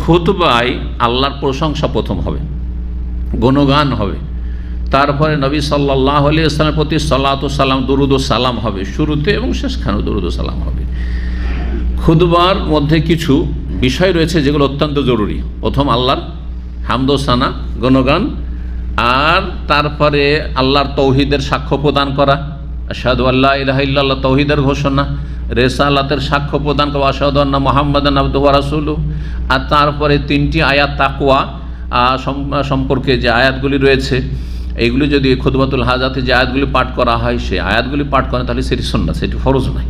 খুতবায় আল্লাহর প্রশংসা প্রথম হবে, গুণগান হবে। তারপরে নবী সাল্লাহ আলী ইসলামের প্রতি সাল্লাত সালাম, দরুদ সালাম হবে শুরুতে এবং শেষখানেও দরুদ সালাম হবে। খুদবার মধ্যে কিছু বিষয় রয়েছে যেগুলো অত্যন্ত জরুরি। প্রথম আল্লাহর হামদোসানা, গণগান, আর তারপরে আল্লাহর তৌহিদের সাক্ষ্য প্রদান করা। সাদু আল্লাহ ইলাহিল্লাহ তৌহিদের ঘোষণা। রেসালাতের সাক্ষ্য প্রদান করা আসাদু আল্লাহ মোহাম্মদ আব্দুয়া রাসুলু আর তারপরে তিনটি আয়াত তাকুয়া সম্পর্কে যে আয়াতগুলি রয়েছে, এইগুলি যদি খুদবাতুল হাজাতে যে আয়াতগুলি পাঠ করা হয়, সেই আয়াতগুলি পাঠ করে তাহলে সেটি শোন না সেটি ফরজ নয়।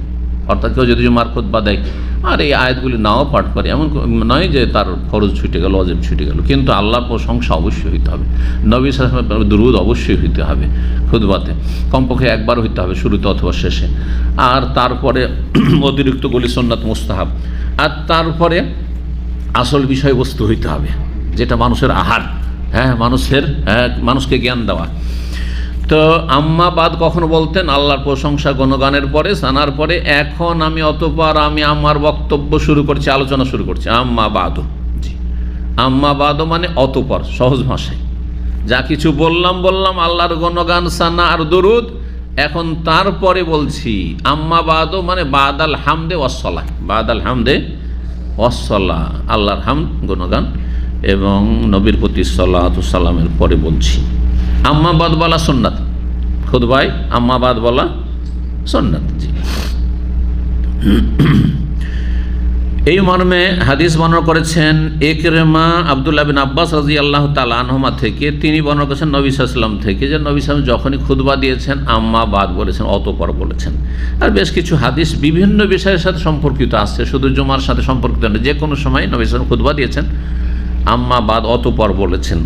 অর্থাৎ কেউ যদি জুমার খুতবা দেয় আর এই আয়াতগুলি নাও পাঠ করে এমন নয় যে তার ফরজ ছুটে গেল অজেব ছুটে গেল কিন্তু আল্লাহর প্রশংসা অবশ্যই হইতে হবে। নবী সালামের দুরুদ অবশ্যই হইতে হবে খুদবাতে কমপক্ষে একবার হইতে হবে শুরুতে অথবা শেষে। আর তারপরে অতিরিক্ত গলি সন্ন্যাত মুস্তাহাব আর তারপরে আসল বিষয়বস্তু হইতে হবে যেটা মানুষের আহার হ্যাঁ মানুষের হ্যাঁ, মানুষকে জ্ঞান দেওয়া। তো আম্মা বাদ কখনো বলতেন, আল্লাহর প্রশংসা গণগানের পরে, সানার পরে, এখন আমি অতপর আমি আমার বক্তব্য শুরু করছি, আলোচনা শুরু করছি, আম্মা বাদও। জি। আম্মা বাদও মানে অতপর, সহজ ভাষায়। যা কিছু বললাম বললাম, আল্লাহর গণগান, সানা আর দরুদ। এখন তারপরে বলছি, আম্মা বাদও মানে বাদ আল হামদে ওয়াসলা বাদ আল হামদে ওয়াসলা আল্লাহর হাম গণগান, এবং নবীর প্রতি সাল্লাহ সাল্লামের পরে বলছি। আম্মাবাদ বলা সন্ন্যাত খুদ ভাই, আম্মাবাদ বলা সন্ন্যাত জি। এই মর্মে হাদিস বর্ণনা করেছেন একরেমা আবদুল্লাহ বিন আব্বাস রাজি আল্লাহ তালানহমা থেকে। তিনি বর্ণনা করেছেন নবী সাল্লাম থেকে যে নবী সালাম যখনই খুদবা দিয়েছেন আম্মা বাদ বলেছেন, অতপর বলেছেন। আর বেশ কিছু হাদিস বিভিন্ন বিষয়ের সাথে সম্পর্কিত আসছে শুধু জুমার সাথে সম্পর্কিত যে কোনো সময় নবী সালাম খুদবা দিয়েছেন আম্মা বাদ অতপর বলেছেন।